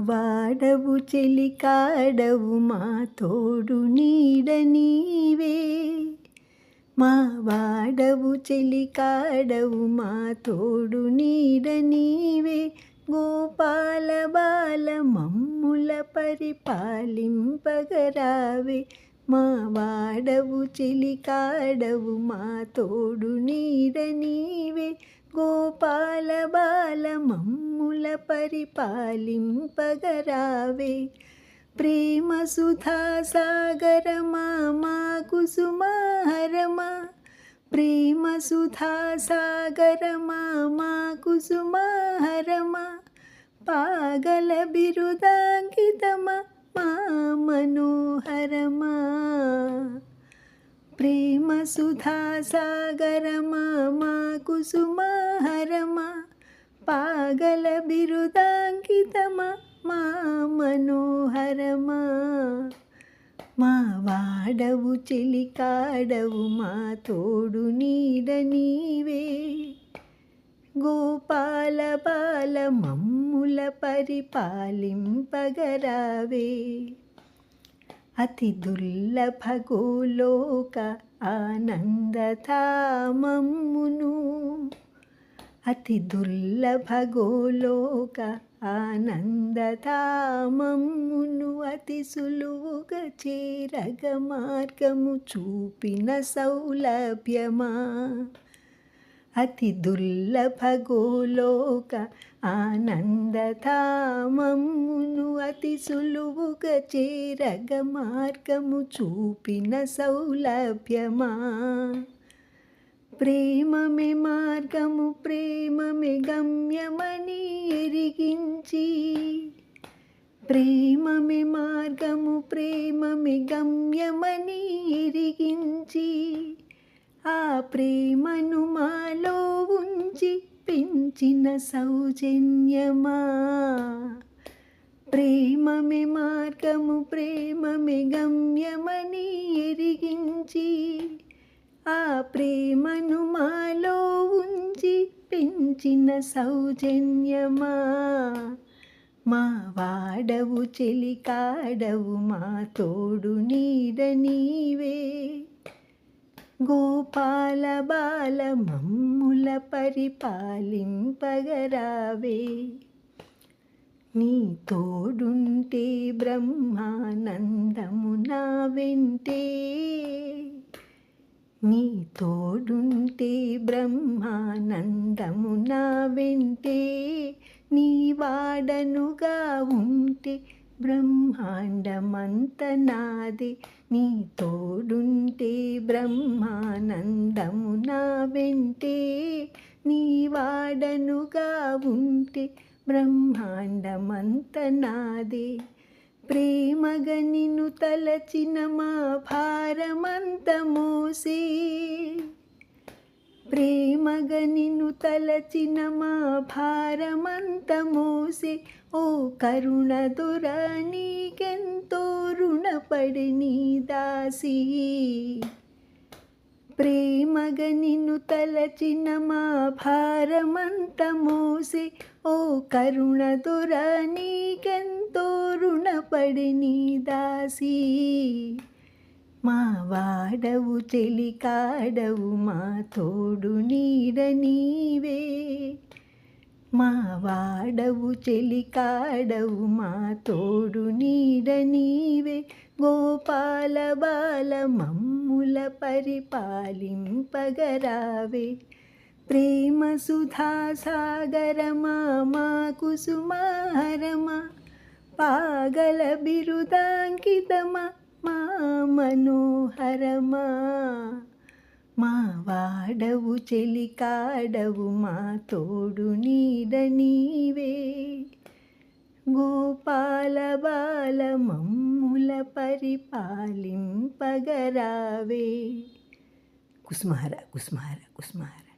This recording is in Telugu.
వాడవు చెలికాడవు మా తోడు నీడ నీవే. మా వాడవు చెలికాడవు మా తోడు నీడ నీవే. గోపాల బాల మమ్ముల పరిపాలింపగరావే. మా వాడవు చెలికాడవు మా తోడు నీడ నీవే. గోపాల బాల మమ్ముల పరిపాలింపగరావే. ప్రేమ సుధా సాగరమా మా కుసుమహరమా. ప్రేమ సుధా సాగరమా మా కుసుమహరమా. పాగల బిరుదాంకితమా మా మనోహరమా. ప్రేమ సుధా సాగరమా మా కుసుమహరమా పాగల బిరుదాంకితమా మా మనోహరమా. మా వాడవు చెలికాడవు మా తోడు నీడ నీవే. గోపాల బాల మమ్ముల పరిపాలింపగరావే. అతి దుర్లభ గోలోక ఆనందధామమ్మును అతి దుర్లభ గోలోక ఆనందధామమ్మును అతి సులువుగా చేరగ మార్గము చూపిన సౌలభ్యమా? అతి దుర్లభ గోలోక అతి సులువుగా చేరగ మార్గము చూపిన సౌలభ్యమా? ప్రేమమే మార్గము ప్రేమమే గమ్యమని ఎరిగించి ప్రేమమే మార్గము ప్రేమమే గమ్యమని ఎరిగించి ఆ ప్రేమను మాలో ఉంచి పెంచిన సౌజన్యమా? ప్రేమమే మార్గము ప్రేమమే గమ్యమని ఎరిగించి ఆ ప్రేమను మాలో ఉంచి పెంచిన సౌజన్యమా? మా వాడవు చెలికాడవు మా తోడు నీడ నీవే. గోపాల బాల మమ్ముల పరిపాలింపగరావే. నీ తోడుంటే బ్రహ్మానందము నా వెంటే. నీ తోడుంటే బ్రహ్మానందము నా వెంటే. నీ వాడనుగా ఉంటే బ్రహ్మాండమంత నాది. నీ తోడుంటే బ్రహ్మానందము నా వెంటే. నీ వాడనుగా ఉంటే బ్రహ్మాండమంత నాదే ప్రేమగా నిన్ను తలచిన మా భారమంత మోసే. ప్రేమగా నిన్ను తలచిన మా భారమంత మోసే. ఓ కరుణ దొరా నీకెంతో రుణపడి నీ దాసి. ప్రేమగా నిన్ను తలచిన మా భారమంత మోసే. ఓ కరుణ దొర నీకెంతో రుణపడి నీ దాసి. మా వాడవు చెలికాడవు మా తోడు నీడ నీవే. మా వాడవు చెలికాడవు మా తోడు నీడ నీవే. గోపాల బాల మమ్ముల పరిపాలింపగరావే. ప్రేమ సుధా సాగరమా మా కుసుమారమా పాగల బిరుదాంకితమా మా మనోహరమా. మా వాడవు చెలికాడవు మా తోడు నీడ నీవే. గోపాల బాల మమ్ముల పరిపాలింపగరావే. కుస్మహర కుస్మహర కుస్మహర.